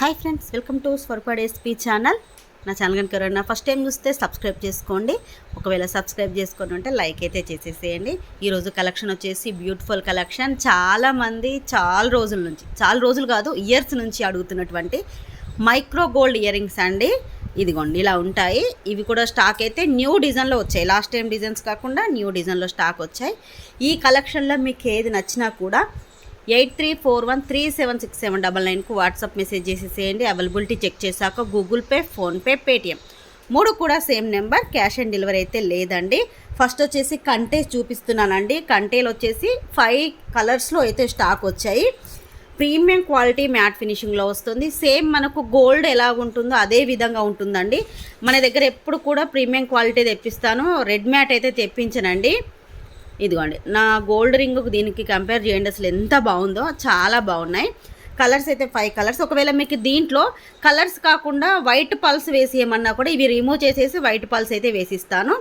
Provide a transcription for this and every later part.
Hi friends welcome to Swarpad SP channel. నా channel కనుక ఎవరైనా ఫస్ట్ టైం చూస్తే సబ్స్క్రైబ్ చేసుకోండి. ఒకవేళ సబ్స్క్రైబ్ చేసుకొని ఉంటే లైక్ అయితే చేసేసేయండి. ఈరోజు కలెక్షన్ వచ్చేసి బ్యూటిఫుల్ కలెక్షన్ చాలామంది చాలా రోజుల నుంచి చాలా రోజులు కాదు ఇయర్స్ నుంచి అడుగుతున్నటువంటి మైక్రో గోల్డ్ ఇయర్ రింగ్స్ అండి. ఇదిగోండి ఇలా ఉంటాయి. ఇవి కూడా స్టాక్ అయితే న్యూ డిజైన్లో వచ్చాయి. లాస్ట్ టైం డిజైన్స్ కాకుండా న్యూ డిజైన్లో స్టాక్ వచ్చాయి. ఈ కలెక్షన్లో మీకు ఏది నచ్చినా కూడా eight three four one three seven six seven double నైన్కు WhatsApp message చేసేసేయండి అవైలబిలిటీ చెక్ చేశాక గూగుల్ పే ఫోన్పే పేటిఎం. మూడు కూడా same number cash on delivery అయితే లేదండి. ఫస్ట్ వచ్చేసి కంటే చూపిస్తున్నానండి. కంటేలు వచ్చేసి ఫైవ్ కలర్స్లో అయితే స్టాక్ వచ్చాయి. ప్రీమియం క్వాలిటీ మ్యాట్ ఫినిషింగ్లో వస్తుంది. సేమ్ మనకు గోల్డ్ ఎలా ఉంటుందో అదే విధంగా ఉంటుందండి. మన దగ్గర ఎప్పుడు కూడా ప్రీమియం క్వాలిటీ తెప్పిస్తాను. రెడ్ మ్యాట్ అయితే తెప్పించనండి. ఇదిగోండి నా గోల్డ్ రింగ్ దీనికి కంపేర్ చేయండి అసలు ఎంత బాగుందో చాలా బాగున్నాయి. కలర్స్ అయితే ఫైవ్ కలర్స్ ఒకవేళ మీకు దీంట్లో కలర్స్ కాకుండా వైట్ పల్స్ వేసి ఏమన్నా కూడా ఇవి రిమూవ్ చేసేసి వైట్ పల్స్ అయితే వేసిస్తాను.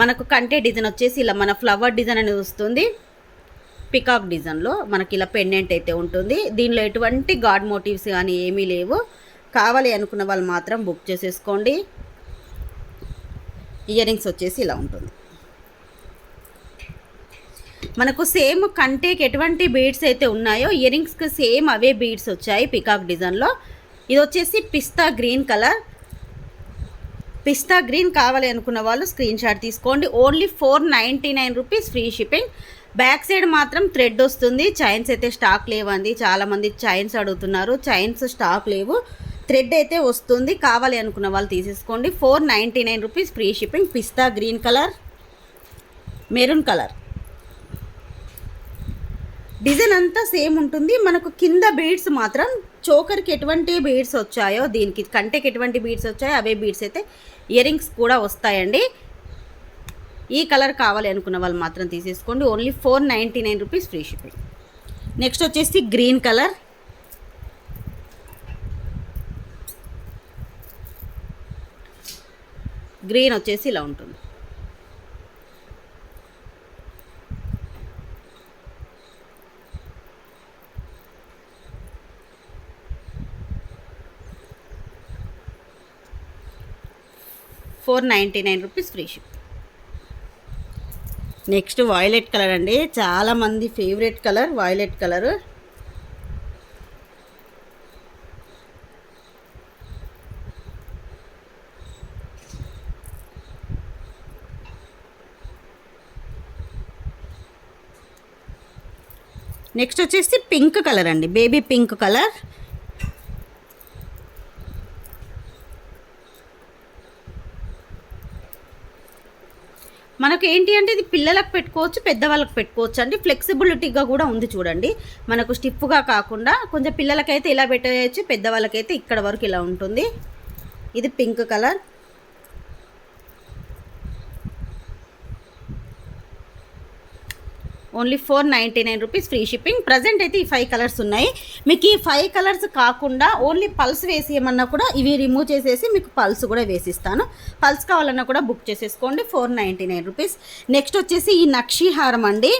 మనకు కంటే డిజైన్ వచ్చేసి ఇలా మన ఫ్లవర్ డిజైన్ అనేది వస్తుంది. పికాక్ డిజైన్లో మనకి ఇలా పెండెంట్ అయితే ఉంటుంది. దీనిలో ఎటువంటి గాడ్ మోటివ్స్ కానీ ఏమీ లేవు. కావాలి అనుకున్న వాళ్ళు మాత్రం బుక్ చేసేసుకోండి. ఇయర్ రింగ్స్ వచ్చేసి ఇలా ఉంటుంది. మనకు సేమ్ కంటేకి ఎటువంటి బీడ్స్ అయితే ఉన్నాయో ఇయరింగ్స్కి సేమ్ అవే బీడ్స్ వచ్చాయి పికాక్ డిజైన్లో. ఇది వచ్చేసి pista green colour. Pista green కావాలి అనుకున్న వాళ్ళు స్క్రీన్ షాట్ తీసుకోండి. Only four ninety nine rupees free shipping. Back side మాత్రం థ్రెడ్ వస్తుంది. చైన్స్ అయితే స్టాక్ లేవండి. చాలామంది చైన్స్ అడుగుతున్నారు. చైన్స్ స్టాక్ లేవు. థ్రెడ్ అయితే వస్తుంది. కావాలి అనుకున్న వాళ్ళు తీసేసుకోండి. Four ninety nine rupees free shipping. Pista green colour. Maroon colour. Design అంతా సేమ్ ఉంటుంది. మనకు కింద బీడ్స్ మాత్రం చోకర్కి ఎటువంటి బీడ్స్ వచ్చాయో దీనికి కంటెకి ఎటువంటి బీడ్స్ వచ్చాయో అవే బీడ్స్ అయితే ఇయరింగ్స్ కూడా వస్తాయండి. ఈ కలర్ కావాలి అనుకున్న వాళ్ళు మాత్రం తీసేసుకోండి. Only four ninety nine rupees free shipping. Next వచ్చేసి గ్రీన్ కలర్. గ్రీన్ వచ్చేసి ఇలా ఉంటుంది. Four ninety nine rupees free ship. Next violet colour అండి. చాలామంది favourite colour violet colour. Next వచ్చేసి పింక్ కలర్ అండి. Baby pink colour. మనకు ఏంటి అంటే ఇది పిల్లలకు పెట్టుకోవచ్చు పెద్దవాళ్ళకి పెట్టుకోవచ్చు అండి. ఫ్లెక్సిబిలిటీగా కూడా ఉంది చూడండి. మనకు స్టిఫ్గా కాకుండా కొంచెం పిల్లలకైతే ఇలా పెట్టేయచ్చు పెద్దవాళ్ళకైతే ఇక్కడ వరకు ఇలా ఉంటుంది. ఇది pink colour only four ninety nine rupees free shipping. Present అయితే ఈ ఫైవ్ కలర్స్ ఉన్నాయి. మీకు ఈ ఫైవ్ కలర్స్ కాకుండా ఓన్లీ పల్స్ వేసి ఏమన్నా కూడా ఇవి రిమూవ్ చేసేసి మీకు పల్స్ కూడా వేసిస్తాను. పల్స్ కావాలన్నా కూడా బుక్ చేసేసుకోండి. Four ninety nine rupees next వచ్చేసి ఈ నక్షి హారం అండి.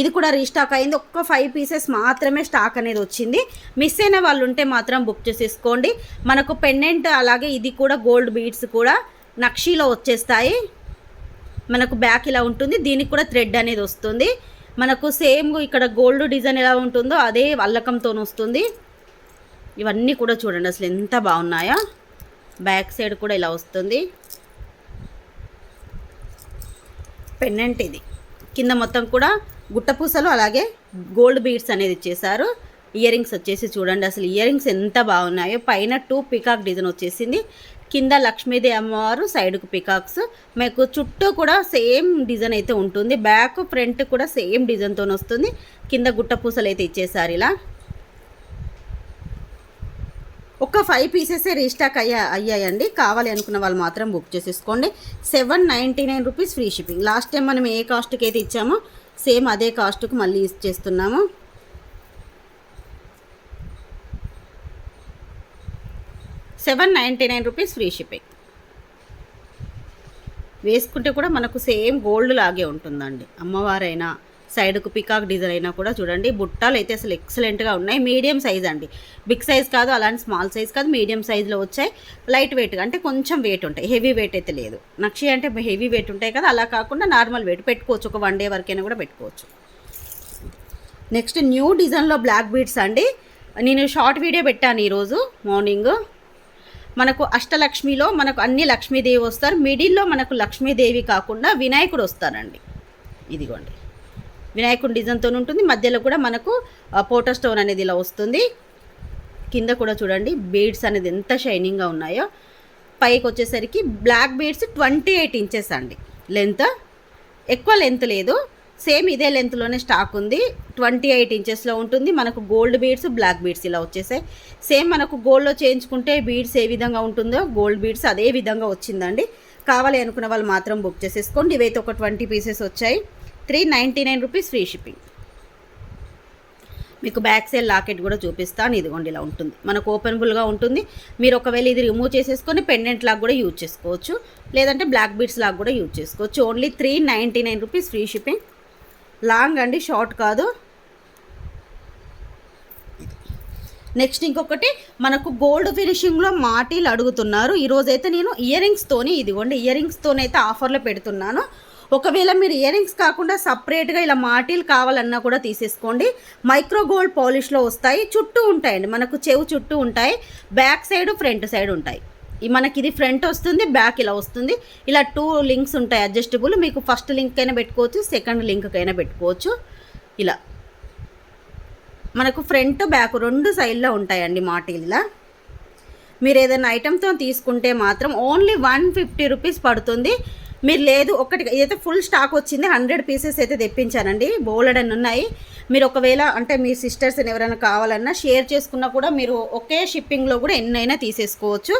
ఇది కూడా రీస్టాక్ అయింది. ఒక్క ఫైవ్ పీసెస్ మాత్రమే స్టాక్ అనేది వచ్చింది. మిస్ అయిన వాళ్ళు ఉంటే మాత్రం బుక్ చేసేసుకోండి. మనకు పెండెంట్ అలాగే ఇది కూడా గోల్డ్ బీడ్స్ కూడా నక్షీలో వచ్చేస్తాయి. మనకు బ్యాక్ ఇలా ఉంటుంది దీనికి కూడా థ్రెడ్ అనేది వస్తుంది. మనకు సేమ్ ఇక్కడ గోల్డ్ డిజైన్ ఎలా ఉంటుందో అదే అల్లకంతో వస్తుంది. ఇవన్నీ కూడా చూడండి అసలు ఎంత బాగున్నాయో? బ్యాక్ సైడ్ కూడా ఇలా వస్తుంది. పెన్నెంట్ ఇది. కింద మొత్తం కూడా గుట్టపూసలు అలాగే గోల్డ్ బీడ్స్ అనేది ఇచ్చేసారు ఇయర్ రింగ్స్ వచ్చేసి చూడండి అసలు ఇయర్ రింగ్స్ ఎంత బాగున్నాయో. పైన టూ పికాక్ డిజైన్ వచ్చేసింది. కింద లక్ష్మీదేవి అమ్మవారు సైడ్కు పికాక్స్ మీకు చుట్టూ కూడా సేమ్ డిజైన్ అయితే ఉంటుంది. బ్యాక్ ఫ్రంట్ కూడా సేమ్ డిజైన్తో వస్తుంది. కింద గుట్ట పూసలు అయితే ఇచ్చేసారు ఇలా. ఒక ఫైవ్ పీసెసే రీస్టాక్ అయ్యా అయ్యాయండి. కావాలి అనుకున్న వాళ్ళు మాత్రం బుక్ చేసేసుకోండి. Seven ninety nine rupees free shipping last time మనం ఏ కాస్ట్కి అయితే ఇచ్చామో సేమ్ అదే కాస్ట్కి మళ్ళీ ఇచ్చేస్తున్నాము seven ninety nine rupees free shipping. వేసుకుంటే కూడా మనకు సేమ్ గోల్డ్ లాగే ఉంటుందండి. అమ్మవారైనా సైడ్కు పికాక్ డిజైన్ అయినా కూడా చూడండి బుట్టాలు అయితే అసలు ఎక్సలెంట్గా ఉన్నాయి. మీడియం సైజ్ అండి. బిగ్ సైజ్ కాదు అలాంటి స్మాల్ సైజ్ కాదు మీడియం సైజ్లో వచ్చాయి. లైట్ వెయిట్గా అంటే కొంచెం వెయిట్ ఉంటాయి. హెవీ వెయిట్ అయితే లేదు. నక్షి అంటే హెవీ వెయిట్ ఉంటాయి కదా అలా కాకుండా నార్మల్ వెయిట్ పెట్టుకోవచ్చు. ఒక వన్ డే వరకైనా కూడా పెట్టుకోవచ్చు. నెక్స్ట్ న్యూ డిజైన్లో బ్లాక్ బీడ్స్ అండి. నేను షార్ట్ వీడియో పెట్టాను ఈరోజు మార్నింగ్. మనకు అష్టలక్ష్మిలో మనకు అన్ని లక్ష్మీదేవి వస్తారు. మిడిల్లో మనకు లక్ష్మీదేవి కాకుండా వినాయకుడు వస్తారండి. ఇదిగోండి. వినాయకుడు డిజైన్తో ఉంటుంది. మధ్యలో కూడా మనకు పోటో స్టోన్ అనేది ఇలా వస్తుంది. కింద కూడా చూడండి బీడ్స్ అనేది ఎంత షైనింగ్గా ఉన్నాయో. పైకి వచ్చేసరికి black beads twenty eight inches అండి. లెంత్? ఎక్కువ లెంత్ లేదు. సేమ్ ఇదే లెంత్లోనే స్టాక్ ఉంది. ట్వంటీ ఎయిట్ ఇంచెస్లో ఉంటుంది. మనకు గోల్డ్ బీడ్స్ బ్లాక్ బీడ్స్ ఇలా వచ్చేసాయి. సేమ్ మనకు గోల్డ్లో చేయించుకుంటే బీడ్స్ ఏ విధంగా ఉంటుందో గోల్డ్ బీడ్స్ అదే విధంగా వచ్చిందండి. కావాలి అనుకున్న వాళ్ళు మాత్రం బుక్ చేసేసుకోండి. ఇవైతే ఒక ట్వంటీ పీసెస్ వచ్చాయి. Three ninety nine rupees free shipping మీకు బ్యాక్ సైడ్ లాకెట్ కూడా చూపిస్తాను. ఇదిగోండి ఇలా ఉంటుంది. మనకు ఓపెనబుల్గా ఉంటుంది. మీరు ఒకవేళ ఇది రిమూవ్ చేసేసుకొని పెండెంట్ లాగా కూడా యూజ్ చేసుకోవచ్చు. లేదంటే బ్లాక్ బీడ్స్ లాగా కూడా యూజ్ చేసుకోవచ్చు. Only three ninety nine rupees free shipping long అండి షార్ట్ కాదు. నెక్స్ట్ ఇంకొకటి మనకు గోల్డ్ ఫినిషింగ్లో మాటీలు అడుగుతున్నారు. ఈరోజైతే నేను ఇయర్ రింగ్స్తోని ఇదిగోండి ఇయర్ రింగ్స్తోనైతే ఆఫర్లో పెడుతున్నాను. ఒకవేళ మీరు ఇయర్ రింగ్స్ కాకుండా సపరేట్గా ఇలా మాటీలు కావాలన్నా కూడా తీసేసుకోండి. మైక్రో గోల్డ్ పాలిష్లో వస్తాయి. చుట్టూ ఉంటాయండి మనకు చెవు చుట్టూ ఉంటాయి. బ్యాక్ సైడ్ ఫ్రంట్ సైడ్ ఉంటాయి. మనకి ఇది ఫ్రంట్ వస్తుంది బ్యాక్ ఇలా వస్తుంది. ఇలా టూ లింక్స్ ఉంటాయి అడ్జస్టబుల్. మీకు ఫస్ట్ లింక్ అయినా పెట్టుకోవచ్చు సెకండ్ లింక్ అయినా పెట్టుకోవచ్చు. ఇలా. మనకు ఫ్రంట్ బ్యాక్ రెండు సైడ్లో ఉంటాయండి మాటిల్లా మీరు ఏదైనా ఐటెంతో తీసుకుంటే మాత్రం ఓన్లీ వన్ ఫిఫ్టీ రూపీస్ పడుతుంది. మీరు లేదు ఒకటి ఇదైతే ఫుల్ స్టాక్ వచ్చింది హండ్రెడ్ పీసెస్ అయితే తెప్పించానండి. బోలెడ్ అని ఉన్నాయి. మీరు ఒకవేళ అంటే మీ సిస్టర్స్ ఎవరైనా కావాలన్నా షేర్ చేసుకున్నా కూడా మీరు ఒకే షిప్పింగ్లో కూడా ఎన్నైనా తీసేసుకోవచ్చు.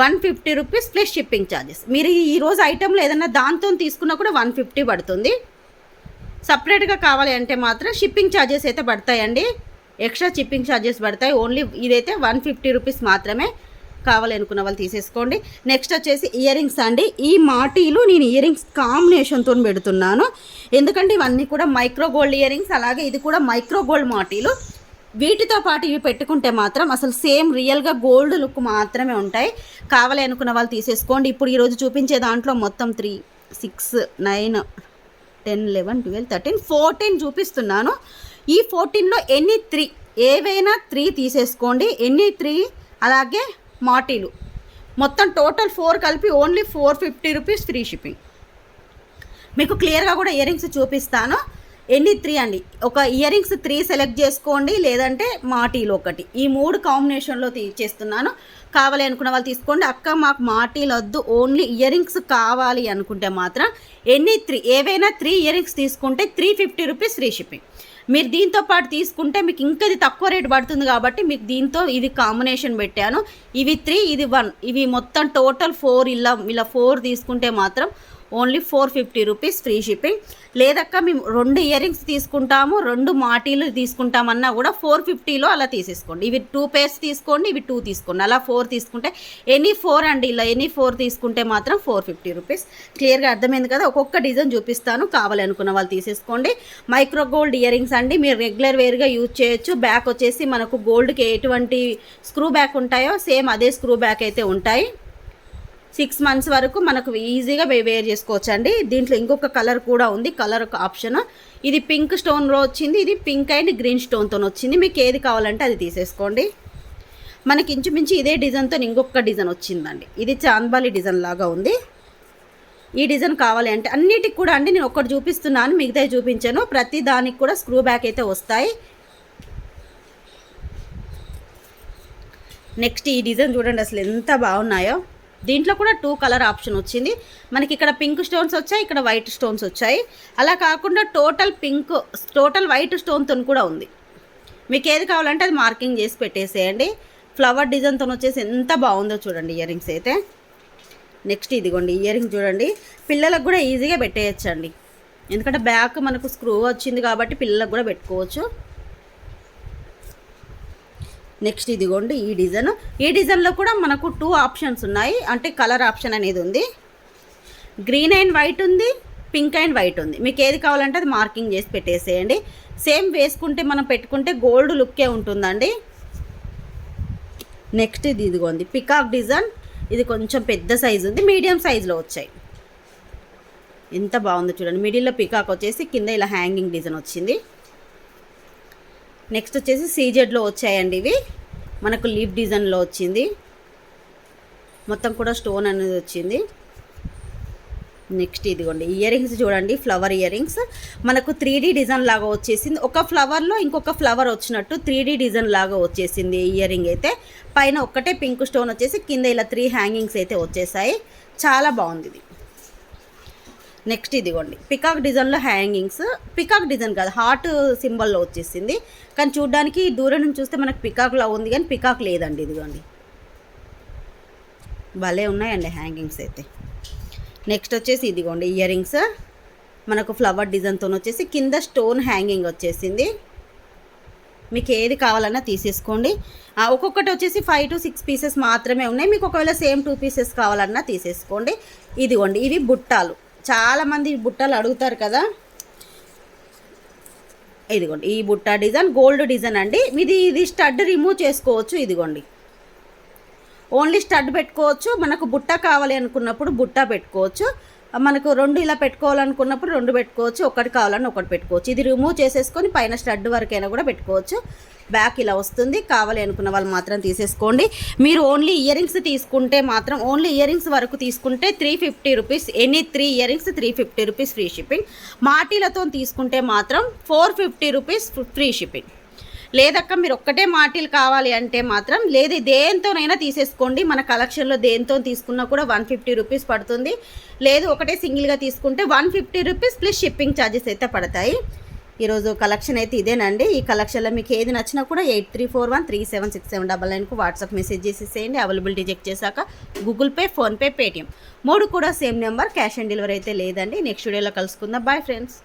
One fifty rupees plus shipping charges మీరు ఈరోజు ఐటెంలో ఏదైనా దాంతో తీసుకున్నా కూడా వన్ ఫిఫ్టీ పడుతుంది. సపరేట్గా కావాలి అంటే మాత్రం షిప్పింగ్ ఛార్జెస్ అయితే పడతాయండి. ఎక్స్ట్రా షిప్పింగ్ ఛార్జెస్ పడతాయి. ఓన్లీ ఇదైతే వన్ ఫిఫ్టీ రూపీస్ మాత్రమే కావాలి అనుకున్న వాళ్ళు తీసేసుకోండి. నెక్స్ట్ వచ్చేసి ఇయర్ రింగ్స్ అండి. ఈ మాటీలు నేను ఇయర్ రింగ్స్ కాంబినేషన్తో పెడుతున్నాను. ఎందుకంటే ఇవన్నీ కూడా మైక్రో గోల్డ్ ఇయర్ రింగ్స్ అలాగే ఇది కూడా మైక్రో గోల్డ్ మాటీలు. వీటితో పాటు ఇవి పెట్టుకుంటే మాత్రం అసలు సేమ్ రియల్గా గోల్డ్ లుక్ మాత్రమే ఉంటాయి. కావాలి అనుకున్న వాళ్ళు తీసేసుకోండి. ఇప్పుడు ఈరోజు చూపించే దాంట్లో మొత్తం three six nine ten eleven twelve thirteen fourteen చూపిస్తున్నాను. ఈ ఫోర్టీన్లో ఎన్ని త్రీ ఏవైనా త్రీ తీసేసుకోండి. ఎన్ని త్రీ అలాగే మాటీలు. మొత్తం టోటల్ ఫోర్ కలిపి only four fifty rupees free shipping మీకు క్లియర్గా కూడా ఇయర్ రింగ్స్ చూపిస్తాను. ఎన్ని త్రీ అండి? ఒక ఇయర్ రింగ్స్ త్రీ సెలెక్ట్ చేసుకోండి లేదంటే మాటీలు ఒకటి. ఈ మూడు కాంబినేషన్లో చేస్తున్నాను. కావాలి అనుకున్న వాళ్ళు తీసుకోండి. అక్క మాకు మాటీలు వద్దు. ఓన్లీ ఇయర్ రింగ్స్ కావాలి అనుకుంటే మాత్రం ఎన్ని త్రీ ఏవైనా త్రీ ఇయర్ రింగ్స్ తీసుకుంటే three fifty rupees free shipping మీరు దీంతో పాటు తీసుకుంటే మీకు ఇంకా ఇది తక్కువ రేట్ పడుతుంది కాబట్టి మీకు దీంతో ఇది కాంబినేషన్ పెట్టాను. ఇవి త్రీ ఇది వన్ ఇవి మొత్తం టోటల్ ఫోర్ ఇలా ఇలా ఫోర్ తీసుకుంటే మాత్రం only four fifty rupees free shipping. లేదక్క మేము రెండు ఇయర్ రింగ్స్ తీసుకుంటాము రెండు మాటీలు తీసుకుంటామన్నా కూడా ఫోర్ ఫిఫ్టీలో అలా తీసేసుకోండి. ఇవి టూ పేర్స్ తీసుకోండి ఇవి టూ తీసుకోండి. అలా ఫోర్ తీసుకుంటే ఎనీ ఫోర్ అండి ఇలా ఎనీ ఫోర్ తీసుకుంటే మాత్రం ఫోర్ ఫిఫ్టీ రూపీస్. క్లియర్గా అర్థమైంది కదా? ఒక్కొక్క డిజైన్ చూపిస్తాను కావాలి అనుకున్న వాళ్ళు తీసేసుకోండి. మైక్రో గోల్డ్ ఇయర్ రింగ్స్ అండి మీరు రెగ్యులర్ వేర్గా యూజ్ చేయొచ్చు. బ్యాక్ వచ్చేసి మనకు గోల్డ్కి ఎటువంటి స్క్రూ బ్యాక్ ఉంటాయో సేమ్ అదే స్క్రూ బ్యాక్ అయితే ఉంటాయి. సిక్స్ మంత్స్ వరకు మనకు ఈజీగా వేర్ చేసుకోవచ్చు అండి దీంట్లో ఇంకొక కలర్ కూడా ఉంది. Colour option. ఇది పింక్ స్టోన్లో వచ్చింది. ఇది పింక్ అండ్ గ్రీన్ స్టోన్తో వచ్చింది. మీకు ఏది కావాలంటే అది తీసేసుకోండి. మనకి ఇంచుమించు ఇదే డిజైన్తో ఇంకొక డిజైన్ వచ్చిందండి. ఇది చాంద్బాలి డిజైన్ లాగా ఉంది. ఈ డిజైన్ కావాలి అంటే అన్నిటికి కూడా అండి నేను ఒక్కటి చూపిస్తున్నాను మిగతా చూపించాను. ప్రతి దానికి కూడా స్క్రూ బ్యాక్ అయితే వస్తాయి. నెక్స్ట్ ఈ డిజైన్ చూడండి అసలు ఎంత బాగున్నాయో. దీంట్లో కూడా టూ కలర్ ఆప్షన్ వచ్చింది. మనకి ఇక్కడ పింక్ స్టోన్స్ వచ్చాయి ఇక్కడ వైట్ స్టోన్స్ వచ్చాయి. అలా కాకుండా టోటల్ పింక్ టోటల్ వైట్ స్టోన్తో కూడా ఉంది. మీకు ఏది కావాలంటే అది మార్కింగ్ చేసి పెట్టేసేయండి. ఫ్లవర్ డిజైన్తో వచ్చేసి ఎంత బాగుందో చూడండి ఇయర్ రింగ్స్ అయితే. నెక్స్ట్ ఇదిగోండి ఇయర్ రింగ్ చూడండి. పిల్లలకు కూడా ఈజీగా పెట్టేయచ్చండి. ఎందుకంటే బ్యాక్ మనకు స్క్రూ వచ్చింది కాబట్టి పిల్లలకు కూడా పెట్టుకోవచ్చు. నెక్స్ట్ ఇదిగోండి ఈ డిజైన్. ఈ డిజైన్లో కూడా మనకు టూ ఆప్షన్స్ ఉన్నాయి. అంటే కలర్ ఆప్షన్ అనేది ఉంది. గ్రీన్ అండ్ వైట్ ఉంది. పింక్ అండ్ వైట్ ఉంది. మీకు ఏది కావాలంటే అది మార్కింగ్ చేసి పెట్టేసేయండి. సేమ్ వేసుకుంటే మనం పెట్టుకుంటే గోల్డ్ లుక్కే ఉంటుందండి. నెక్స్ట్ ఇది ఇదిగోంది పికాక్ డిజైన్. ఇది కొంచెం పెద్ద సైజు ఉంది. మీడియం సైజులో వచ్చాయి. ఎంత బాగుందో చూడండి. మిడిల్లో పికాక్ వచ్చేసి కింద ఇలా హ్యాంగింగ్ డిజైన్ వచ్చింది. నెక్స్ట్ వచ్చేసి సీజెడ్లో వచ్చాయండి ఇవి. మనకు లీఫ్ డిజైన్లో వచ్చింది. మొత్తం కూడా స్టోన్ అనేది వచ్చింది. నెక్స్ట్ ఇదిగోండి ఇయర్ రింగ్స్ చూడండి ఫ్లవర్ ఇయర్ రింగ్స్ మనకు త్రీ డిజైన్ లాగా వచ్చేసింది. ఒక ఫ్లవర్లో ఇంకొక ఫ్లవర్ వచ్చినట్టు త్రీ డిజైన్ లాగా వచ్చేసింది ఇయర్ రింగ్ అయితే. పైన ఒక్కటే పింక్ స్టోన్ వచ్చేసి కింద ఇలా త్రీ హ్యాంగింగ్స్ అయితే వచ్చేసాయి. చాలా బాగుంది ఇది. నెక్స్ట్ ఇదిగోండి. పికాక్ డిజైన్లో హ్యాంగింగ్స్ పికాక్ డిజైన్ కాదు హార్ట్ సింబల్లో వచ్చేసింది. కానీ చూడడానికి దూరం నుంచి చూస్తే మనకు పికాక్లా ఉంది కానీ పికాక్ లేదండి ఇదిగోండి. భలే ఉన్నాయండి హ్యాంగింగ్స్ అయితే. నెక్స్ట్ వచ్చేసి ఇదిగోండి ఇయర్ రింగ్స్ మనకు ఫ్లవర్ డిజైన్తో వచ్చేసి కింద స్టోన్ హ్యాంగింగ్ వచ్చేసింది. మీకు ఏది కావాలన్నా తీసేసుకోండి. ఒక్కొక్కటి వచ్చేసి ఫైవ్ టు సిక్స్ పీసెస్ మాత్రమే ఉన్నాయి. మీకు ఒకవేళ సేమ్ టూ పీసెస్ కావాలన్నా తీసేసుకోండి. ఇదిగోండి ఇవి బుట్టాలు. చాలామంది బుట్టలు అడుగుతారు కదా. ఇదిగోండి ఈ బుట్ట డిజైన్ గోల్డ్ డిజైన్ అండి. ఇది ఇది స్టడ్ రిమూవ్ చేసుకోవచ్చు ఇదిగోండి. ఓన్లీ స్టడ్ పెట్టుకోవచ్చు మనకు బుట్ట కావాలి అనుకున్నప్పుడు బుట్ట పెట్టుకోవచ్చు. మనకు రెండు ఇలా పెట్టుకోవాలనుకున్నప్పుడు రెండు పెట్టుకోవచ్చు ఒకటి కావాలని ఒకటి పెట్టుకోవచ్చు. ఇది రిమూవ్ చేసేసుకొని పైన స్టడ్ వరకైనా కూడా పెట్టుకోవచ్చు. బ్యాక్ ఇలా వస్తుంది. కావాలి అనుకున్న వాళ్ళు మాత్రం తీసేసుకోండి. మీరు ఓన్లీ ఇయర్ రింగ్స్ తీసుకుంటే మాత్రం ఓన్లీ ఇయర్ రింగ్స్ వరకు తీసుకుంటే three fifty rupees any three earrings three fifty rupees free shipping మాటీలతో తీసుకుంటే మాత్రం four fifty rupees free shipping లేదక్క మీరు ఒక్కటే మాటిల్ కావాలి అంటే మాత్రం లేదు దేంతోనైనా తీసేసుకోండి. మన కలెక్షన్లో దేంతో తీసుకున్నా కూడా వన్ ఫిఫ్టీ రూపీస్ పడుతుంది. లేదు ఒకటే సింగిల్గా తీసుకుంటే one fifty rupees plus shipping charges అయితే పడతాయి. ఈరోజు కలెక్షన్ అయితే ఇదేనండి. ఈ కలెక్షన్లో మీకు ఏది నచ్చినా కూడా eight three four one three seven six seven double నైన్కు WhatsApp message చేసేసేయండి. అవైలబిలిటీ చెక్ చేశాక గూగుల్ పే ఫోన్పే పేటిఎం. మూడు కూడా same number cash on delivery అయితే లేదండి. నెక్స్ట్ వీడియోలో కలుసుకుందాం. Bye friends.